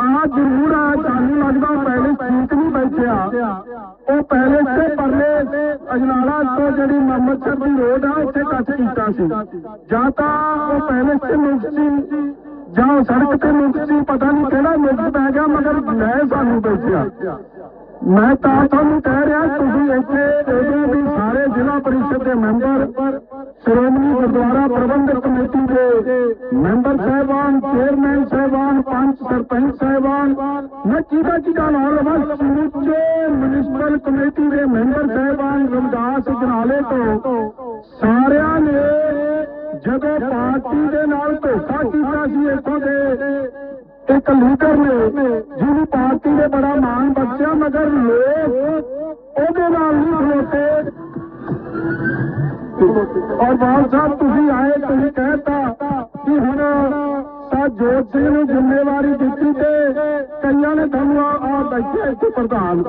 ਆ ਜ਼ਰੂਰ ਆ ਤੁਹਾਨੂੰ ਲੱਗਦਾ ਪਹਿਲੇ ਠੀਕ ਨਹੀਂ ਬੈਠਿਆ ਉਹ ਪਹਿਲੇ ਤੇ ਪਰਲੇ ਅਜਨਾਲਾ ਤੋਂ ਜਿਹੜੀ ਮੁਹੰਮਦ ਸਰ ਦੀ ਰੋਡ ਆ, ਉੱਥੇ ਕੱਟ ਕੀਤਾ ਸੀ। ਜਾਂ ਤਾਂ ਉਹ ਪਹਿਲੇ ਤੇ ਮੁਕਤ ਜਾਂ ਸੜਕ ਤੇ ਮੁਕਤ ਸੀ ਪਤਾ ਨਹੀਂ ਕਿਹੜਾ ਮੁਕਤ ਪੈ ਗਿਆ, ਮਗਰ ਮੈਂ ਸਾਨੂੰ ਬੈਠਿਆ ਮੈਂ ਤਾਂ ਤੁਹਾਨੂੰ ਕਹਿ ਰਿਹਾ, ਤੁਸੀਂ ਇੱਥੇ ਉਦੋਂ ਵੀ ਸਾਰੇ ਜ਼ਿਲ੍ਹਾ ਪਰਿਸ਼ਦ ਦੇ ਮੈਂਬਰ, ਸ਼੍ਰੋਮਣੀ ਗੁਰਦੁਆਰਾ ਪ੍ਰਬੰਧਕ ਕਮੇਟੀ ਦੇ ਮੈਂਬਰ ਸਾਹਿਬਾਨ, ਚੇਅਰਮੈਨ ਸਾਹਿਬਾਨ, ਪੰਚ ਸਰਪੰਚ ਸਾਹਿਬਾਨ, ਮੈਂ ਕਿਹਦਾ ਕਿਹਦਾ ਨਾਮ ਲਵਾਂ ਸਮੁੱਚੇ ਮਿਊਨਿਸਪਲ ਕਮੇਟੀ ਦੇ ਮੈਂਬਰ ਸਾਹਿਬਾਨ ਰਮਦਾਸ ਜਨਾਲੇ ਤੋਂ। ਸਾਰਿਆਂ ਨੇ ਜਦੋਂ ਪਾਰਟੀ ਦੇ ਨਾਲ ਧੋਖਾ ਕੀਤਾ ਸੀ ਇੱਥੋਂ ਦੇ ਇੱਕ ਲੀਡਰ ਨੇ ਜਿਹਨੂੰ ਪਾਰਟੀ ਨੇ ਬੜਾ ਮਾਣ ਬਖਸ਼ਿਆ ਮਗਰ ਲੋਕ ਉਹਦੇ ਨਾਲ ਨਹੀਂ ਖਲੋਤੇ। ਔਰ ਬਾਲ ਸਾਹਿਬ ਤੁਸੀਂ ਆਏ ਤੁਸੀਂ ਕਹਿਤਾ ਕਿ ਹੁਣ ਸਾ ਜੋਤ ਸਿੰਘ ਨੂੰ ਜ਼ਿੰਮੇਵਾਰੀ ਦਿੱਤੀ ਤੇ ਕਈਆਂ ਨੇ ਤੁਹਾਨੂੰ ਆ ਬੈਠੇ ਇੱਥੇ ਪ੍ਰਧਾਨ।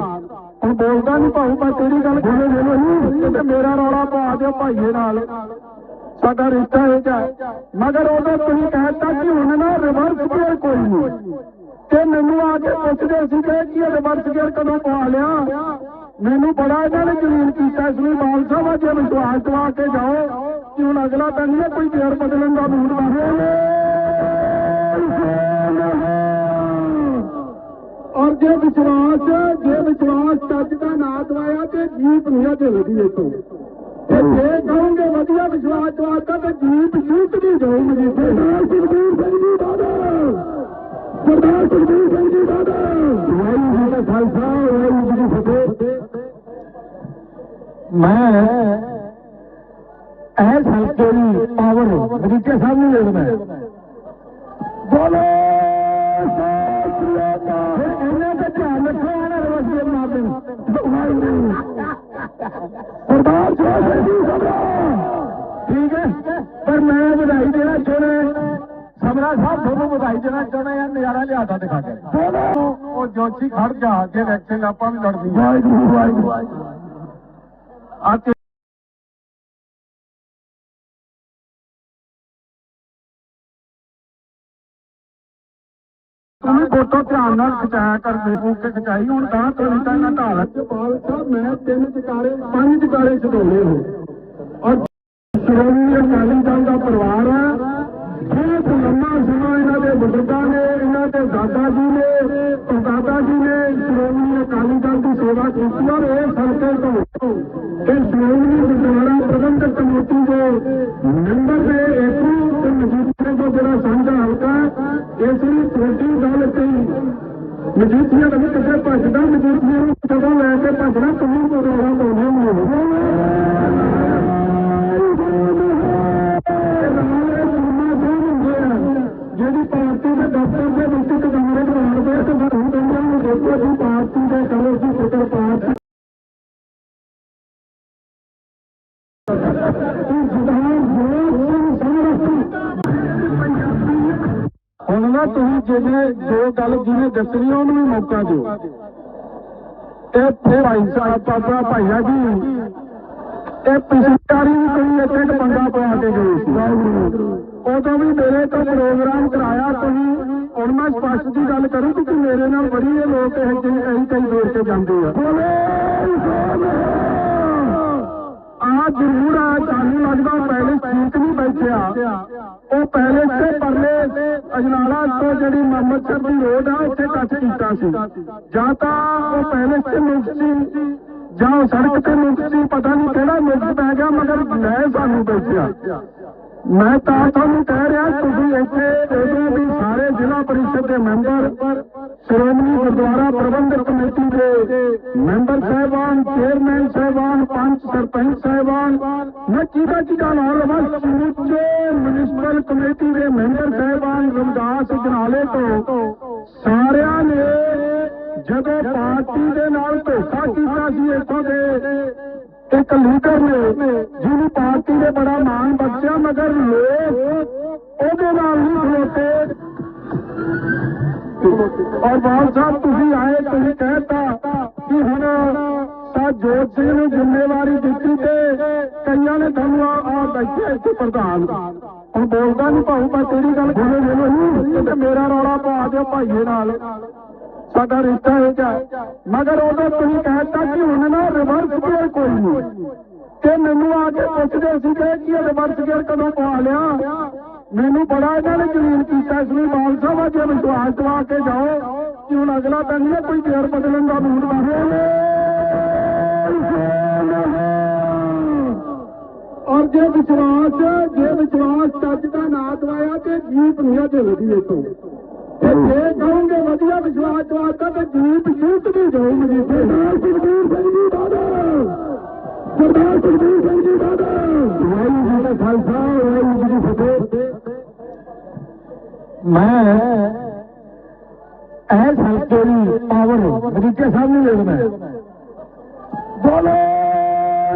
ਹੁਣ ਬੋਲਦਾ ਨਹੀਂ ਭਾਉ ਮੈਂ ਤੇਰੀ ਗੱਲ ਬੋਲੇ ਦੇ ਤੇ ਮੇਰਾ ਰੌਲਾ ਪਾ ਦਿਓ ਭਾਈਏ ਨਾਲ। ਸਾਡਾ ਰਿਸ਼ਤਾ ਇਹ ਜਾ ਮਗਰ ਉਦੋਂ ਤੁਸੀਂ ਕਹਿਤਾ ਕਿ ਹੁਣ ਨਾ ਰਿਵਰਸ ਗੇਅਰ ਕੋਈ ਨਹੀਂ। ਤੇ ਮੈਨੂੰ ਆ ਕੇ ਪੁੱਛਦੇ ਸੀ ਕਿ ਕੀ ਰਿਵਰਸ ਗੇਅਰ ਕਦੋਂ ਪਾ ਲਿਆ? ਮੈਨੂੰ ਬੜਾ ਇਹਨਾਂ ਨੇ ਜਲੀਲ ਕੀਤਾ ਇਸ ਲਈ ਬਾਲ ਸਾਹਿਬ, ਅੱਜ ਵਿਸ਼ਵਾਸ ਦਵਾ ਕੇ ਜਾਓ ਕਿ ਹੁਣ ਅਗਲਾ ਤਾਂ ਨਹੀਂ ਹੈ ਕੋਈ ਗੇਅਰ ਬਦਲਣ ਦਾ ਮੂਡ ਔਰ ਜੇ ਵਿਸ਼ਵਾਸ ਜੇ ਵਿਸ਼ਵਾਸ ਚੱਜ ਦਾ ਨਾਂ ਦਵਾਇਆ ਤੇ ਜੀਪ ਨਹੀਂ ਤੇ ਵਧੀ ਇਤੋਂ ਤੇ ਜੇ ਕਹੋਗੇ ਵਧੀਆ ਵਿਸ਼ਵਾਸ ਦਵਾਤਾ ਤੇ ਜੀਪ ਸ਼ੂਟ ਨਹੀਂ ਜਾਊਗੀ ਸਰਦਾਰ ਸੁਖਬੀਰ ਸਿੰਘ ਜੀ ਬਾਦਲ। ਸਰਦਾਰ ਸੁਖਬੀਰ ਸਿੰਘ ਜੀ ਬਾਦਲ। ਵਾਹਿਗੁਰੂ ਜੀ ਦਾ ਖਾਲਸਾ ਵਾਹਿਗੁਰੂ ਜੀ ਦੀ ਫਤਿਹ। ਮੈਂ ਐਸ ਹਲਕੇ ਦੀ ਪਾਵਰ ਮਰੀਕੇ ਸਾਹਿਬ ਨੂੰ ਦੇਖਦਾ ਬੋਲੇ ਇਹਨਾਂ ਦਾ ਧਿਆਨ ਰੱਖੋ ਇਹਨਾਂ ਦੇ ਵਸਦੇ ਮਾਪੇ ਵਾਹਿਗੁਰੂ। ਸਰਦਾਰ ਸਾਹਿਬ ਜੀ ਠੀਕ ਹੈ ਪਰ ਮੈਂ ਵਧਾਈ ਦੇਣਾ ਚਾਹੁੰਦਾ ਸਮਰਾ ਸਾਹਿਬ ਤੁਹਾਨੂੰ ਵਧਾਈ ਦੇਣਾ ਚਾਹੁੰਦਾ ਯਾਰ ਨਜ਼ਾਰਾ ਲਿਆਦਾ ਦਿਖਾ ਕੇ। ਉਹ ਜੋਸ਼ੀ ਖੜ ਜਾ ਅੱਗੇ ਇਲੈਕਸ਼ਨ ਆਪਾਂ ਵੀ ਲੜਦੀ ਵਾਹਿਗੁਰੂ ਵਾਹਿਗੁਰੂ। ਆ ਤੇ ਫੋਟੋ ਧਿਆਨ ਨਾਲ ਖਿਚਾਇਆ ਕਰਦੇ ਹੋ ਕੇ ਖਿਚਾਈ, ਹੁਣ ਤਾਂ ਤੋਂ ਤਾਂ ਨਾ ਢਾਲ ਜਪਾਲ ਸਾਹਿਬ ਮੈਂ ਤਿੰਨ ਚਕਾਰੇ ਪੰਜ ਚਕਾਰੇ ਛਡਾਉਣੇ ਹੋ ਔਰ ਸ਼੍ਰੋਮਣੀ ਅਕਾਲੀ ਦਲ ਦਾ ਪਰਿਵਾਰ ਹੈ ਬਹੁਤ ਲੰਮਾ ਸਮਾਂ ਇਹਨਾਂ ਦੇ ਬਜ਼ੁਰਗਾਂ ਨੇ, ਇਹਨਾਂ ਦੇ ਦਾਦਾ ਜੀ ਨੇ ਦਾਦਾ ਜੀ ਨੇ ਸ਼੍ਰੋਮਣੀ ਅਕਾਲੀ ਦਲ ਦੀ ਸੇਵਾ ਕੀਤੀ ਔਰ ਇਹ ਹਲਕੇ ਤੋਂ ਇਹ ਸ਼੍ਰੋਮਣੀ ਗੁਰਦੁਆਰਾ ਪ੍ਰਬੰਧਕ ਕਮੇਟੀ ਦੇ ਮੈਂਬਰ ਦੇ ਏਕੂ ਤੇ ਮਜੀਠੇ ਤੋਂ ਜਿਹੜਾ ਇਸ ਲਈ ਤੁਹਾਡੀ ਗੱਲ ਤੇ ਮਜੀਠੀਆ ਦਾ ਵੀ ਕਿਤੇ ਭੱਜਦਾ ਮਜੀਠੀਆ ਹੁਣ ਤੁਸੀਂ ਜਿਹੜੇ ਜੋ ਗੱਲ ਜਿਹਨੇ ਦੱਸਣੀ ਉਹਨੂੰ ਵੀ ਮੌਕਾ ਦਿਓ। ਇਹ ਫਿਰ ਭਾਈ ਸਾਹਿਬ, ਪਾਪਾ ਭਾਈਆ ਜੀ। ਇਹ ਪਿਛਲੀ ਵਾਰੀ ਵੀ ਕੋਈ ਇੱਥੇ ਇੱਕ ਬੰਦਾ ਪਵਾ ਕੇ ਗਏ ਸੀ। ਉਦੋਂ ਵੀ ਮੇਰੇ ਤੋਂ ਪ੍ਰੋਗਰਾਮ ਕਰਾਇਆ ਤੁਸੀਂ। ਹੁਣ ਮੈਂ ਸਪਸ਼ਟ ਦੀ ਗੱਲ ਕਰੂੰ ਕਿ ਮੇਰੇ ਨਾਲ ਬੜੀ ਇਹ ਲੋਕ ਇਹ ਜਿਹੇ ਕਈ ਕਈ ਦੇਰ ਤੇ ਜਾਂਦੇ ਆ। ਆ ਜ਼ਰੂਰ ਆ ਤੁਹਾਨੂੰ ਲੱਗਦਾ ਪਹਿਲੇ ਠੀਕ ਨਹੀਂ ਬੈਠਿਆ। ਉਹ ਪਹਿਲੇ ਤੇ ਪਰਲੇ ਅਜਨਾਲਾ ਤੋਂ ਜਿਹੜੀ ਮੁਹੰਮਦ ਸਰ ਦੀ ਰੋਡ ਆ, ਉੱਥੇ ਟੱਚ ਕੀਤਾ ਸੀ। ਜਾਂ ਤਾਂ ਉਹ ਪਹਿਲੇ ਤੇ ਮੁਕਤ ਸੀ, ਜਾਂ ਉਹ ਸੜਕ ਤੇ ਮੁਕਤ ਸੀ, ਪਤਾ ਨਹੀਂ ਕਿਹੜਾ ਮੁਕਤ ਪੈ ਗਿਆ, ਮਗਰ ਲੈ ਸਾਨੂੰ ਬੈਠਿਆ ਮੈਂ ਤਾਂ ਤੁਹਾਨੂੰ ਕਹਿ ਰਿਹਾ, ਤੁਸੀਂ ਇੱਥੇ ਉਦੋਂ ਵੀ ਸਾਰੇ ਜ਼ਿਲ੍ਹਾ ਪਰਿਸ਼ਦ ਦੇ ਮੈਂਬਰ ਸ਼੍ਰੋਮਣੀ ਗੁਰਦੁਆਰਾ ਪ੍ਰਬੰਧਕ ਕਮੇਟੀ ਦੇ ਮੈਂਬਰ ਸਾਹਿਬਾਨ, ਚੇਅਰਮੈਨ ਸਾਹਿਬਾਨ, ਪੰਚ ਸਰਪੰਚ ਸਾਹਿਬਾਨ, ਮੈਂ ਕਿਹਦਾ ਕਿਹਦਾ ਨਾਮ ਸਮੁੱਚੇ ਮਿਊਨਿਸਪਲ ਕਮੇਟੀ ਦੇ ਮੈਂਬਰ ਸਾਹਿਬਾਨ ਰਮਦਾਸ ਜਨਾਲੇ ਤੋਂ ਸਾਰਿਆਂ ਨੇ ਜਦੋਂ ਪਾਰਟੀ ਦੇ ਨਾਲ ਧੋਖਾ ਕੀਤਾ ਸੀ ਇੱਥੋਂ ਦੇ, ਇੱਕ ਲੀਡਰ ਨੇ ਜਿਹਨੂੰ ਪਾਰਟੀ ਨੇ ਬੜਾ ਮਾਣ ਬਖਸ਼ਿਆ, ਮਗਰ ਲੋਕ ਉਹਦੇ ਨਾਲ ਨਹੀਂ ਖਲੋਤੇ। ਔਰ ਬਾਲ ਸਾਹਿਬ ਤੁਸੀਂ ਆਏ ਤੁਸੀਂ ਕਹਿਤਾ ਕਿ ਹੁਣ ਸਾ ਜੋਤ ਸਿੰਘ ਨੂੰ ਜ਼ਿੰਮੇਵਾਰੀ ਦਿੱਤੀ ਤੇ ਕਈਆਂ ਨੇ ਤੁਹਾਨੂੰ ਆ ਬੈਠੇ ਇੱਥੇ ਪ੍ਰਧਾਨ। ਹੁਣ ਬੋਲਦਾ ਨਹੀਂ ਭਾਉ ਮੈਂ ਤੇਰੀ ਗੱਲ ਦੇ ਨਹੀਂ ਤੇ ਮੇਰਾ ਰੌਲਾ ਪਾ ਦਿਓ ਭਾਈਏ ਨਾਲ। ਸਾਡਾ ਰਿਸ਼ਤਾ ਇਹ ਜਾ ਮਗਰ ਉਦੋਂ ਤੁਸੀਂ ਕਹਿਤਾ ਕਿ ਹੁਣ ਨਾ ਰਿਵਰਸ ਗੇਅਰ ਕੋਈ ਨਹੀਂ ਤੇ ਮੈਨੂੰ ਆ ਕੇ ਪੁੱਛਦੇ ਸੀ ਕਿ ਕੀ ਰਿਵਰਸ ਗੇਅਰ ਕਦੋਂ ਪਾ ਲਿਆ? ਮੈਨੂੰ ਬੜਾ ਇਹਨਾਂ ਨੇ ਜਲੀਲ ਕੀਤਾ ਇਸ ਲਈ ਬਾਲ ਸਾਹਿਬ ਅੱਜ ਵਿਸ਼ਵਾਸ ਦਵਾ ਕੇ ਜਾਓ ਕਿ ਹੁਣ ਅਗਲਾ ਤਾਂ ਨਹੀਂ ਕੋਈ ਗੇਅਰ ਬਦਲਣ ਦਾ ਮੂਡ ਬਣੇ ਔਰ ਜੇ ਵਿਸ਼ਵਾਸ ਜੇ ਵਿਸ਼ਵਾਸ ਚੱਜ ਦਾ ਨਾ ਦਵਾਇਆ ਤੇ ਜੀਪ ਨਹੀਂ ਝੱਲਦੀ ਇਥੋਂ ਤੇ। ਜੇ ਕਹੋਗੇ ਵਧੀਆ ਵਿਸ਼ਵਾਸ ਦਵਾਤਾ ਤੇ ਜੀਪ ਸ਼ੂਟ ਵੀ ਜਾਊਗੀ ਮਜੀਠੇ ਨਾਲ ਸੁਖਬੀਰ ਸਿੰਘ ਜੀ ਦਾਦਾ ਸਰਦਾਰ ਸੁਖਬੀਰ ਸਿੰਘ ਜੀ ਦਾਦਾ ਵਾਹਿਗੁਰੂ ਜੀ ਦਾ ਖਾਲਸਾ, ਵਾਹਿਗੁਰੂ ਜੀ ਦੀ ਫਤਿਹ। ਮੈਂ ਐਸ ਹਲਕੇ ਦੀ ਪਾਵਰ ਮਜੀਠੇ ਸਾਹਿਬ ਨੂੰ ਦੇਖਦਾ ਬੋਲੇ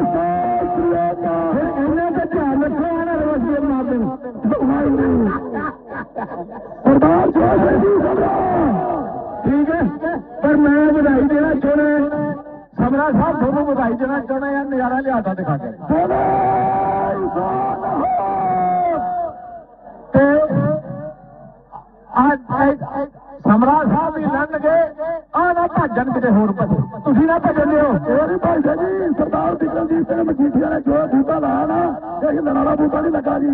ਸਤਿ ਸ੍ਰੀ ਅਕਾਲ ਇਹਨਾਂ ਦਾ ਧਿਆਨ ਰੱਖੋ ਇਹਨਾਂ ਦੇ ਵਸਦੇ ਮਾਪੇ ਨੂੰ ਸਰਦਾਰ ਜਵਾਹਰ ਜੀ ਸਰਦਾਰ ਠੀਕ ਹੈ ਅੱਜ ਸਮਰਾ ਸਾਹਿਬ ਵੀ ਲੰਘ ਗਏ। ਆ ਨਾ ਭੱਜਣ ਕਿਤੇ ਹੋਰ ਪਾਸੇ ਤੁਸੀਂ ਨਾ ਭੱਜਣ ਦਿਓ। ਮੇਰੀ ਭਾਈ ਸਾਹਿਬ ਜੀ ਸਰਦਾਰ ਬਿਕਰਮਜੀਤ ਸਿੰਘ ਮਜੀਠੀਆ ਨੇ ਜੋ ਬੂਟਾ ਲਾਇਆ ਨਾ ਇਹ ਹਿੱਲਣ ਵਾਲਾ ਬੂਟਾ ਨਹੀਂ ਲੱਗਾ ਜੀ।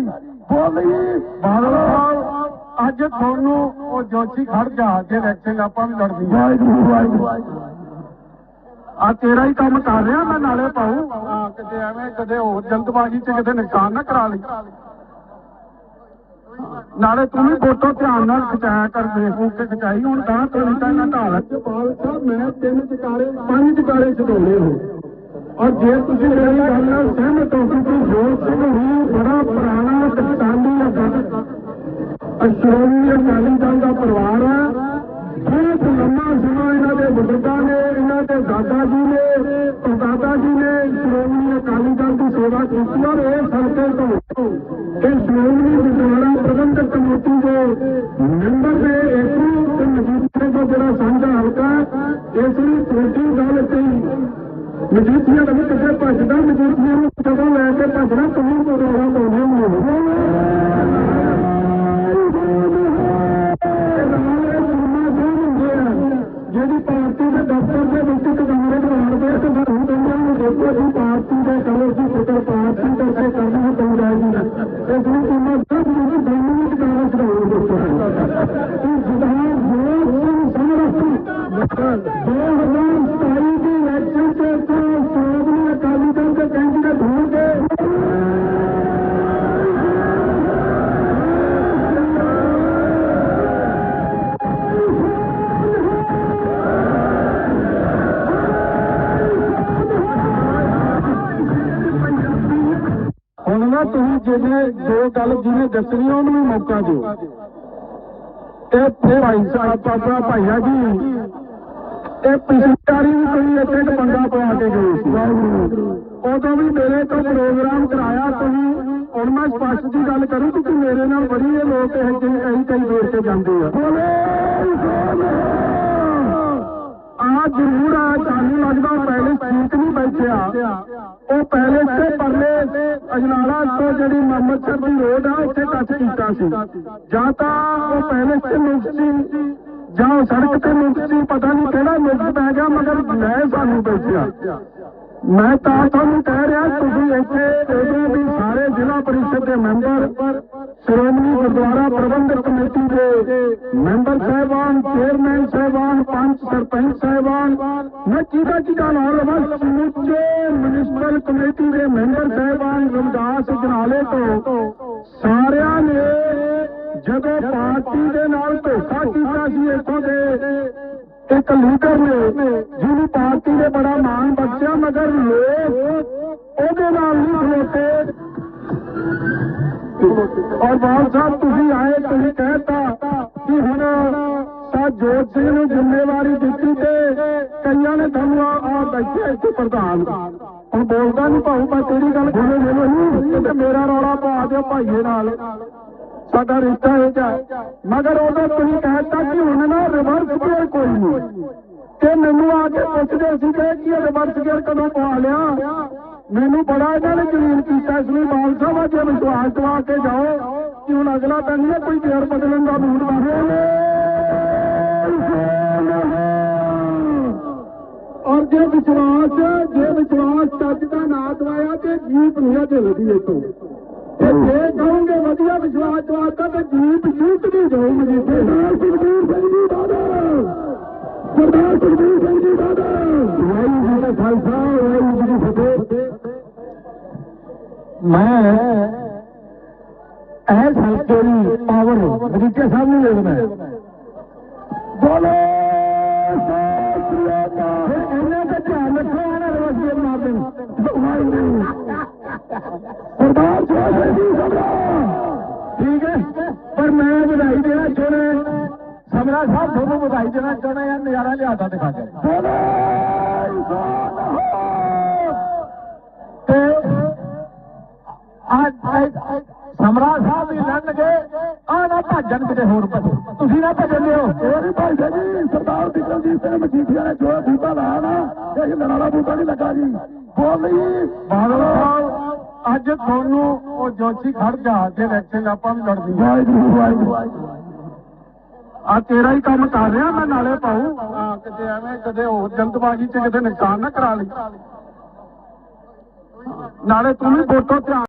ਬੋਲ ਲਈ ਬਾਦਲ ਸਾਹਿਬ ਅੱਜ ਤੁਹਾਨੂੰ ਉਹ ਜੋਸ਼ੀ ਖੜ ਜਾ ਇਲੈਕਸ਼ਨ ਆਪਾਂ ਵੀ ਲੜਦੀ ਵਾਹਿਗੁਰੂ ਵਾਹਿਗੁਰੂ। ਆ ਤੇਰਾ ਹੀ ਕੰਮ ਕਰ ਰਿਹਾ ਮੈਂ ਨਾਲੇ ਪਾਉ। ਹਾਂ ਕਿਤੇ ਐਵੇਂ ਕਦੇ ਹੋਰ ਜਲਦਬਾਜ਼ੀ 'ਚ ਕਿਤੇ ਨੁਕਸਾਨ ਨਾ ਕਰਾ ਲਈ। ਨਾਲੇ ਤੂੰ ਵੀ ਫੋਟੋ ਧਿਆਨ ਨਾਲ ਖਿਚਾਇਆ ਕਰ ਫੇਸਬੁੱਕ ਤੇ ਖਿਚਾਈ। ਹੁਣ ਤਾਂ ਤੂੰ ਤਾਂ ਨਾ ਢਾਲ ਬਾਲ ਮੈਂ ਤਿੰਨ ਚਕਾਰੇ ਪੰਜ ਚਕਾਰੇ ਛਡਾਉਣੇ ਹੋ। ਔਰ ਜੇ ਤੁਸੀਂ ਮੇਰੀ ਗੱਲ ਨਾਲ ਸਹਿਮਤ ਹੋ ਕਿ ਜੋਤ ਸਿੰਘ ਹੀ ਬੜਾ ਪੁਰਾਣਾ ਟਕਸਾਲੀ ਹੈ ਅਸ਼ਰੋਮੀ ਅਕਾਲੀ ਦਲ ਦਾ ਪਰਿਵਾਰ ਹੈ। ਬਹੁਤ ਲੰਮਾ ਸਮਾਂ ਇਹਨਾਂ ਦੇ ਬਜ਼ੁਰਗਾਂ ਨੇ, ਇਹਨਾਂ ਦੇ ਦਾਦਾ ਜੀ ਨੇ, ਪਰਦਾਦਾ ਜੀ ਨੇ ਸ਼੍ਰੋਮਣੀ ਅਕਾਲੀ ਦਲ ਦੀ ਸੇਵਾ ਕੀਤੀ। ਔਰ ਇਹ ਹਲਕੇ ਤੋਂ ਇਹ ਸ਼੍ਰੋਮਣੀ ਗੁਰਦੁਆਰਾ ਪ੍ਰਬੰਧਕ ਕਮੇਟੀ ਦੇ ਮੈਂਬਰ ਦੇ ਏਕੂ ਤੇ ਮਜੀਠੇ ਦਾ ਜਿਹੜਾ ਸਾਂਝਾ ਹਲਕਾ ਇਸ ਲਈ ਛੋਟੀ ਗੱਲ ਤੇ ਮਜੀਠੀਆਂ ਦਾ ਵੀ ਕਿਤੇ ਭੱਜਦਾ, ਮਜੀਠੀਆਂ ਨੂੰ ਇਹ ਸਰਦਾਰ ਜੋਤ ਸਿੰਘ ਸਮਰਥ 2027 ਦੀ ਇਲੈਕਸ਼ਨ ਤੇ ਇੱਥੋਂ ਸ਼੍ਰੋਮਣੀ ਅਕਾਲੀ ਦਲ ਦੇ ਕੈਂਡੀਡੇਟ ਹੋਣਗੇ ਹੁਣ ਨਾ ਤੁਸੀਂ ਜਿਹੜੇ ਜੋ ਗੱਲ ਜਿਹਨੇ ਦੱਸਣੀ ਆ, ਉਹਨੂੰ ਵੀ ਮੌਕਾ ਦਿਓ। ਭਾਈ ਭਾਈਆ ਜੀ। ਇਹ ਪਿਛਲੀ ਵਾਰੀ ਵੀ ਕੋਈ ਇੱਥੇ ਇੱਕ ਬੰਦਾ ਪਵਾ ਕੇ ਗਏ ਸੀ। ਉਦੋਂ ਵੀ ਮੇਰੇ ਤੋਂ ਪ੍ਰੋਗਰਾਮ ਕਰਾਇਆ ਤੁਸੀਂ। ਹੁਣ ਮੈਂ ਸਪਸ਼ਟ ਦੀ ਗੱਲ ਕਰੂੰ ਕਿਉਂਕਿ ਮੇਰੇ ਨਾਲ ਬੜੀ ਇਹ ਲੋਕ ਇਹ ਕਈ ਕਈ ਦੇਰ ਤੇ ਜਾਂਦੇ ਆ। ਆ ਜ਼ਰੂਰ ਆ ਤੁਹਾਨੂੰ ਲੱਗਦਾ ਪਹਿਲੇ ਠੀਕ ਨਹੀਂ ਬੈਠਿਆ ਉਹ ਪਹਿਲੇ ਤੇ ਪਰਲੇ ਅਜਨਾਲਾ ਤੋਂ ਜਿਹੜੀ ਮੁਹੰਮਦ ਸਰ ਦੀ ਰੋਡ ਆ, ਉੱਥੇ ਕੱਟ ਕੀਤਾ ਸੀ। ਜਾਂ ਤਾਂ ਉਹ ਪਹਿਲੇ ਤੇ ਮੁਕਤ ਜਾਂ ਸੜਕ ਤੇ ਮੁਕਤ ਪਤਾ ਨਹੀਂ ਕਿਹੜਾ ਮੁਕਤ ਪੈ ਗਿਆ, ਮਗਰ ਮੈਂ ਸਾਨੂੰ ਬੈਠਿਆ ਮੈਂ ਤਾਂ ਤੁਹਾਨੂੰ ਕਹਿ ਰਿਹਾ, ਤੁਸੀਂ ਇੱਥੇ ਉਦੋਂ ਵੀ ਸਾਰੇ ਜ਼ਿਲ੍ਹਾ ਪਰਿਸ਼ਦ ਦੇ ਮੈਂਬਰ, ਸ਼੍ਰੋਮਣੀ ਗੁਰਦੁਆਰਾ ਪ੍ਰਬੰਧਕ ਕਮੇਟੀ ਦੇ ਮੈਂਬਰ ਸਾਹਿਬਾਨ, ਚੇਅਰਮੈਨ ਸਾਹਿਬਾਨ, ਪੰਚ ਸਰਪੰਚ ਸਾਹਿਬਾਨ, ਮੈਂ ਕਿਹਦਾ ਕਿਹਦਾ ਨਾਮ ਲਵਾਂ ਸਮੁੱਚੇ ਮਿਊਨਿਸਪਲ ਕਮੇਟੀ ਦੇ ਮੈਂਬਰ ਸਾਹਿਬਾਨ ਰਮਦਾਸ ਜਨਾਲੇ ਤੋਂ ਸਾਰਿਆਂ ਨੇ ਜਦੋਂ ਪਾਰਟੀ ਦੇ ਨਾਲ ਧੋਖਾ ਇੱਕ ਲੀਡਰ ਨੇ ਜਿਹਨੂੰ ਪਾਰਟੀ ਨੇ ਬੜਾ ਮਾਣ ਬਖਸ਼ਿਆ ਮਗਰ ਲੋਕ ਉਹਦੇ ਨਾਲ ਨਹੀਂ ਖਲੋਤੇ। ਔਰ ਬਾਲ ਸਾਹਿਬ ਤੁਸੀਂ ਆਏ ਤੁਸੀਂ ਕਹਿਤਾ ਕਿ ਹੁਣ ਸਾ ਜੋਤ ਸਿੰਘ ਨੂੰ ਜ਼ਿੰਮੇਵਾਰੀ ਦਿੱਤੀ ਤੇ ਕਈਆਂ ਨੇ ਤੁਹਾਨੂੰ ਆ ਆ ਬੈਠੇ ਇੱਥੇ ਪ੍ਰਧਾਨ। ਹੁਣ ਬੋਲਦਾ ਨਹੀਂ ਭਾਉ ਮੈਂ ਤੇਰੀ ਗੱਲ ਬੋਲੇ ਦੇ ਨਹੀਂ ਤੇ ਮੇਰਾ ਰੌਲਾ ਪਾ ਦਿਓ ਭਾਈਏ ਨਾਲ। ਸਾਡਾ ਰਿਸ਼ਤਾ ਇਹ ਜਾ ਮਗਰ ਉਦੋਂ ਤੁਸੀਂ ਕਹਿਤਾ ਕਿ ਹੁਣ ਨਾ ਰਿਵਰਸ ਗੇਅਰ ਕੋਈ ਨਹੀਂ। ਤੇ ਮੈਨੂੰ ਆ ਕੇ ਪੁੱਛਦੇ ਸੀ ਕਿ ਕੀ ਰਿਵਰਸ ਗੇਅਰ ਕਦੋਂ ਪਾ ਲਿਆ? ਮੈਨੂੰ ਬੜਾ ਇਹਨਾਂ ਨੇ ਜਲੀਲ ਕੀਤਾ ਇਸ ਲਈ ਬਾਲ ਸਾਹਿਬ, ਅੱਜ ਵਿਸ਼ਵਾਸ ਦਵਾ ਕੇ ਜਾਓ ਕਿ ਹੁਣ ਅਗਲਾ ਤਾਂ ਨਹੀਂ ਕੋਈ ਗੇਅਰ ਬਦਲਣ ਦਾ ਮੂਡ ਔਰ ਜੇ ਵਿਸ਼ਵਾਸ ਜੇ ਵਿਸ਼ਵਾਸ ਚੱਜ ਦਾ ਨਾ ਦਵਾਇਆ ਤੇ ਜੀਪ ਨਹੀਂ ਝੱਲਦੀ ਇਥੋਂ। ਤੇ ਜੇ ਕਹੋਗੇ ਵਧੀਆ ਵਿਸ਼ਵਾਸ ਦਵਾਤਾ ਤੇ ਜੀਪ ਸ਼ੂਟ ਨਹੀਂ ਜਾਊ ਮਜੀਠੇ ਨਾਲ ਸੁਖਬੀਰ ਸਿੰਘ ਜੀ ਦਾਦਾ ਸਰਦਾਰ ਸੁਖਬੀਰ ਸਿੰਘ ਜੀ ਦਾਦਾ ਵਾਹਿਗੁਰੂ ਜੀ ਦਾ ਖਾਲਸਾ ਵਾਹਿਗੁਰੂ ਜੀ ਦੀ ਫਤਿਹ। ਮੈਂ ਇਹ ਹਲਕੇ ਦੀ ਪਾਵਰ ਮਜੀਠੀਆ ਸਾਹਿਬ ਨੂੰ ਦੇ ਦੇਣਾ ਬੋਲੇ ਸਤਿ ਸ੍ਰੀ ਅਕਾਲ। ਇਹਨਾਂ ਦਾ ਧਿਆਨ ਰੱਖੋ ਆਣਾ ਰੋਜ਼ੀ ਮਾਪੇ ਵਾਹਿਗੁਰੂ। ਸਰਦਾਰ ਜੋਸ਼ ਜੀ ਸਮਰਾ। ਠੀਕ ਹੈ? ਪਰ ਮੈਂ ਵਧਾਈ ਦੇਣਾ ਚਾਹੁੰਦਾ ਸਮਰਾ ਸਾਹਿਬ, ਤੁਹਾਨੂੰ ਵਧਾਈ ਦੇਣਾ ਚਾਹੁੰਦਾ ਯਾਰ ਨਜ਼ਾਰਾ ਲਿਆਦਾ ਦਿਖਾ ਕੇ ਤੇ ਅੱਜ ਸਮਰਾ ਸਾਹਿਬ ਵੀ ਲੜਨਗੇ ਆ ਨਾ ਭੱਜਣ ਕਿਤੇ ਹੋਰ ਭੱਜੋ ਤੁਸੀਂ ਨਾ ਭੱਜਣ ਦਿਓ ਮੇਰੀ ਭਾਈ ਜੀ ਸਰਦਾਰ ਬਿਕਰਮਜੀਤ ਸਿੰਘ ਮਜੀਠੀਆ ਨੇ ਜੋ ਬੂਟਾ ਲਾਇਆ ਨਾ ਇਹ ਵਾਲਾ ਬੂਟਾ ਨਹੀਂ ਲੱਗਾ ਜੀ ਬੋਲੀ ਬਾਦਲ ਸਾਹਿਬ ਅੱਜ ਤੁਹਾਨੂੰ ਉਹ ਜੋਸ਼ੀ ਖੜ ਜਾ ਜੇ ਇਲੈਕਸ਼ਨ ਆਪਾਂ ਵੀ ਲੜਨੀ ਆ ਵਾਹਿਗੁਰੂ ਵਾਹਿਗੁਰੂ ਆ ਤੇਰਾ ਹੀ ਕੰਮ ਕਰ ਰਿਹਾ ਮੈਂ ਨਾਲੇ ਪਾਉ ਕਿਤੇ ਐਵੇਂ ਕਦੇ ਹੋਰ ਜਲਦਬਾਜ਼ੀ ਚ ਕਿਤੇ ਨੁਕਸਾਨ ਨਾ ਕਰਾ ਲਈ ਨਾਲੇ ਤੂੰ ਵੀ ਵੋਟੋਂ ਧਿਆਨ